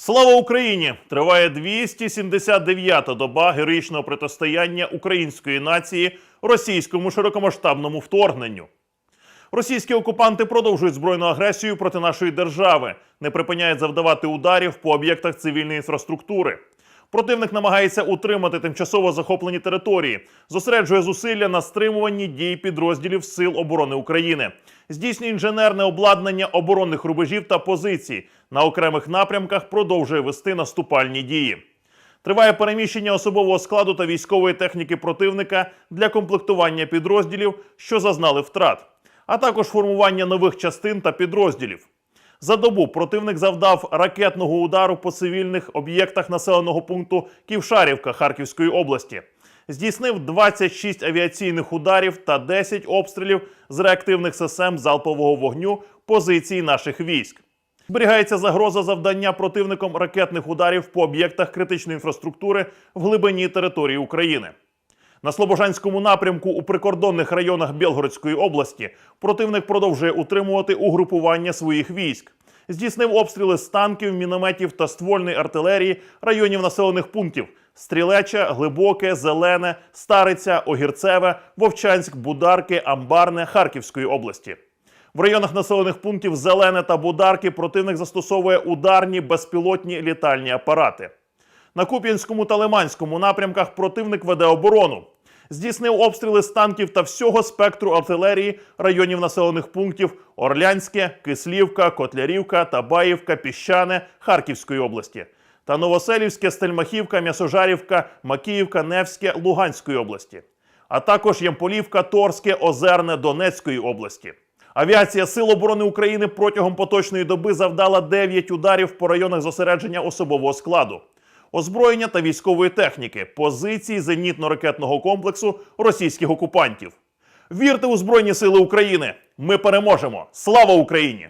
Слава Україні! Триває 279-та доба героїчного протистояння української нації російському широкомасштабному вторгненню. Російські окупанти продовжують збройну агресію проти нашої держави, не припиняють завдавати ударів по об'єктах цивільної інфраструктури. Противник намагається утримати тимчасово захоплені території, зосереджує зусилля на стримуванні дій підрозділів Сил оборони України, здійснює інженерне обладнання оборонних рубежів та позицій. На окремих напрямках продовжує вести наступальні дії. Триває переміщення особового складу та військової техніки противника для комплектування підрозділів, що зазнали втрат, а також формування нових частин та підрозділів. За добу противник завдав ракетного удару по цивільних об'єктах населеного пункту Ківшарівка Харківської області. Здійснив 26 авіаційних ударів та 10 обстрілів з реактивних систем залпового вогню позицій наших військ. Зберігається загроза завдання противником ракетних ударів по об'єктах критичної інфраструктури в глибині території України. На Слобожанському напрямку у прикордонних районах Білгородської області противник продовжує утримувати угрупування своїх військ. Здійснив обстріли з танків, мінометів та ствольної артилерії районів населених пунктів: Стрілеча, Глибоке, Зелене, Стариця, Огірцеве, Вовчанськ, Бударки, Амбарне Харківської області. В районах населених пунктів Зелене та Бударки противник застосовує ударні безпілотні літальні апарати. На Куп'янському та Лиманському напрямках противник веде оборону. Здійснив обстріли з танків та всього спектру артилерії районів населених пунктів Орлянське, Кислівка, Котлярівка, Табаївка, Піщане Харківської області та Новоселівське, Стельмахівка, М'ясожарівка, Макіївка, Невське Луганської області, а також Ямполівка, Торське, Озерне Донецької області. Авіація Сил оборони України протягом поточної доби завдала 9 ударів по районах зосередження особового складу, озброєння та військової техніки, позиції зенітно-ракетного комплексу російських окупантів. Вірте у Збройні Сили України! Ми переможемо! Слава Україні!